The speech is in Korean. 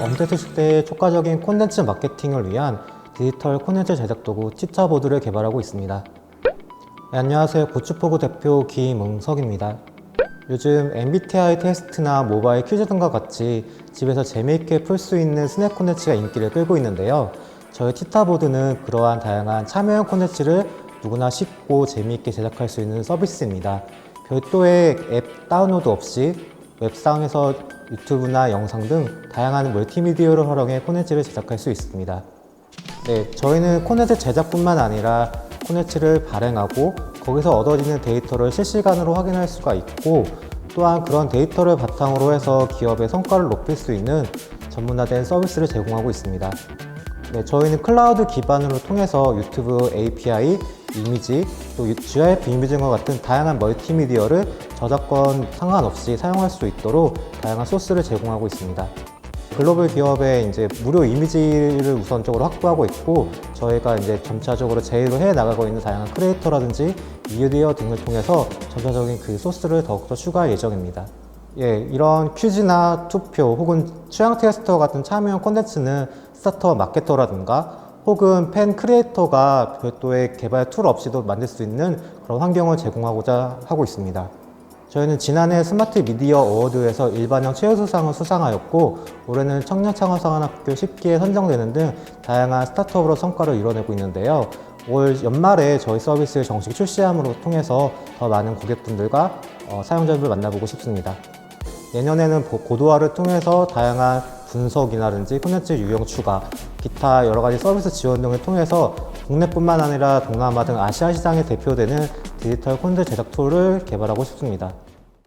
엄테트 시대의 효과적인 콘텐츠 마케팅을 위한 디지털 콘텐츠 제작 도구 티차보드를 개발하고 있습니다. 네, 안녕하세요. 고추포구 대표 김응석입니다. 요즘 MBTI 테스트나 모바일 퀴즈 등과 같이 집에서 재미있게 풀 수 있는 스낵 콘텐츠가 인기를 끌고 있는데요. 저희 티타보드는 그러한 다양한 참여형 콘텐츠를 누구나 쉽고 재미있게 제작할 수 있는 서비스입니다. 별도의 앱 다운로드 없이 웹상에서 유튜브나 영상 등 다양한 멀티미디어를 활용해 콘텐츠를 제작할 수 있습니다. 네, 저희는 콘텐츠 제작뿐만 아니라 콘텐츠를 발행하고 거기서 얻어지는 데이터를 실시간으로 확인할 수가 있고 또한 그런 데이터를 바탕으로 해서 기업의 성과를 높일 수 있는 전문화된 서비스를 제공하고 있습니다. 네, 저희는 클라우드 기반으로 통해서 유튜브 API, 이미지, 또 GIF 이미지 등과 같은 다양한 멀티미디어를 저작권 상관없이 사용할 수 있도록 다양한 소스를 제공하고 있습니다. 글로벌 기업의 이제 무료 이미지를 우선적으로 확보하고 있고 저희가 이제 점차적으로 제휴를 해 나가고 있는 다양한 크리에이터라든지 미디어 등을 통해서 점차적인 그 소스를 더욱더 추가할 예정입니다. 예, 이런 퀴즈나 투표 혹은 취향 테스터 같은 참여형 콘텐츠는 스타터 마케터라든가 혹은 팬 크리에이터가 별도의 개발 툴 없이도 만들 수 있는 그런 환경을 제공하고자 하고 있습니다. 저희는 지난해 스마트 미디어 어워드에서 일반형 최우수상을 수상하였고 올해는 청년 창업사관학교 10기에 선정되는 등 다양한 스타트업으로 성과를 이뤄내고 있는데요. 올 연말에 저희 서비스를 정식 출시함으로 통해서 더 많은 고객분들과 어, 사용자들을 만나보고 싶습니다. 내년에는 보- 고도화를 통해서 다양한 분석이라든지 콘텐츠 유형 추가, 기타 여러 가지 서비스 지원 등을 통해서 국내뿐만 아니라 동남아 등 아시아 시장에 대표되는 디지털 콘텐츠 제작 툴을 개발하고 싶습니다.